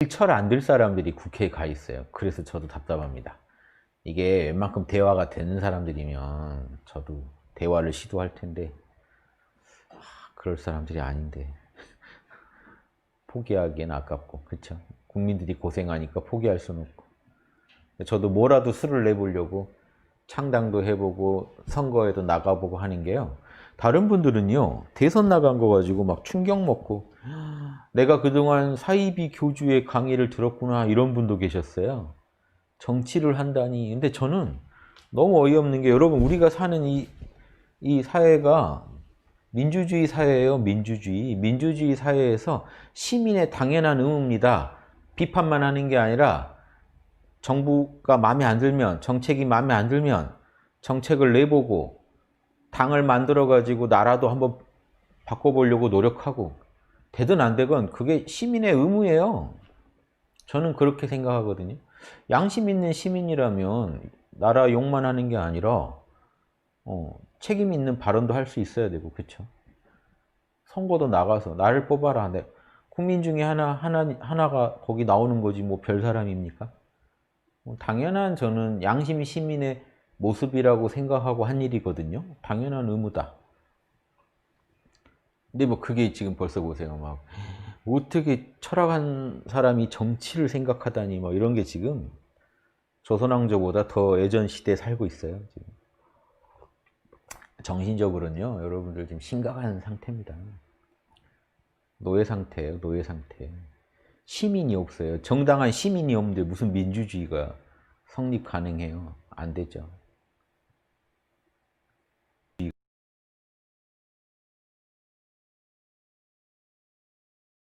일철 안들 사람들이 국회에 가 있어요. 그래서 저도 답답합니다. 이게 웬만큼 대화가 되는 사람들이면 저도 대화를 시도할 텐데 아, 그럴 사람들이 아닌데 포기하기엔 아깝고 그쵸? 국민들이 고생하니까 포기할 수는 없고 저도 뭐라도 수를 내보려고 창당도 해보고 선거에도 나가보고 하는 게요. 다른 분들은요 대선 나간 거 가지고 막 충격 먹고 내가 그동안 사이비 교주의 강의를 들었구나 이런 분도 계셨어요. 정치를 한다니. 근데 저는 너무 어이없는 게 여러분 우리가 사는 이, 이 사회가 민주주의 사회예요. 민주주의. 민주주의 사회에서 시민의 당연한 의무입니다. 비판만 하는 게 아니라 정부가 마음에 안 들면 정책이 마음에 안 들면 정책을 내보고 당을 만들어 가지고 나라도 한번 바꿔보려고 노력하고 되든 안 되건 그게 시민의 의무예요. 저는 그렇게 생각하거든요. 양심 있는 시민이라면 나라 욕만 하는 게 아니라 어, 책임 있는 발언도 할 수 있어야 되고 그렇죠. 선거도 나가서 나를 뽑아라. 내 국민 중에 하나 하나 하나가 거기 나오는 거지 뭐 별 사람입니까? 뭐 당연한 저는 양심 시민의 모습이라고 생각하고 한 일이거든요. 당연한 의무다. 근데 뭐 그게 지금 벌써 보세요. 막 어떻게 철학한 사람이 정치를 생각하다니 뭐 이런 게 지금 조선왕조보다 더 예전 시대에 살고 있어요. 지금. 정신적으로는요. 여러분들 지금 심각한 상태입니다. 노예 상태예요. 노예 상태. 시민이 없어요. 정당한 시민이 없는데 무슨 민주주의가 성립 가능해요? 안 되죠.